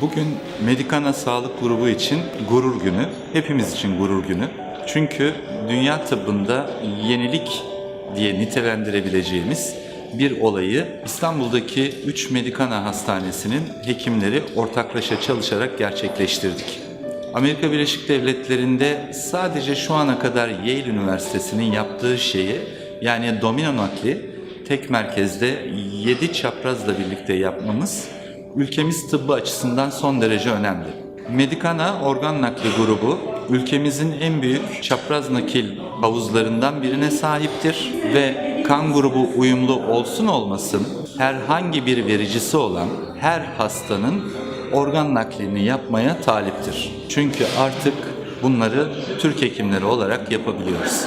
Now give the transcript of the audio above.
Bugün Medikana Sağlık Grubu için gurur günü, hepimiz için gurur günü. Çünkü dünya tıbbında yenilik diye nitelendirebileceğimiz bir olayı İstanbul'daki 3 Medikana Hastanesi'nin hekimleri ortaklaşa çalışarak gerçekleştirdik. Amerika Birleşik Devletleri'nde sadece şu ana kadar Yale Üniversitesi'nin yaptığı şeyi yani domino nakli tek merkezde 7 çaprazla birlikte yapmamız ülkemiz tıbbı açısından son derece önemli. Medikana Organ Nakli Grubu ülkemizin en büyük çapraz nakil havuzlarından birine sahiptir ve kan grubu uyumlu olsun olmasın herhangi bir vericisi olan her hastanın organ naklini yapmaya taliptir. Çünkü artık bunları Türk hekimleri olarak yapabiliyoruz.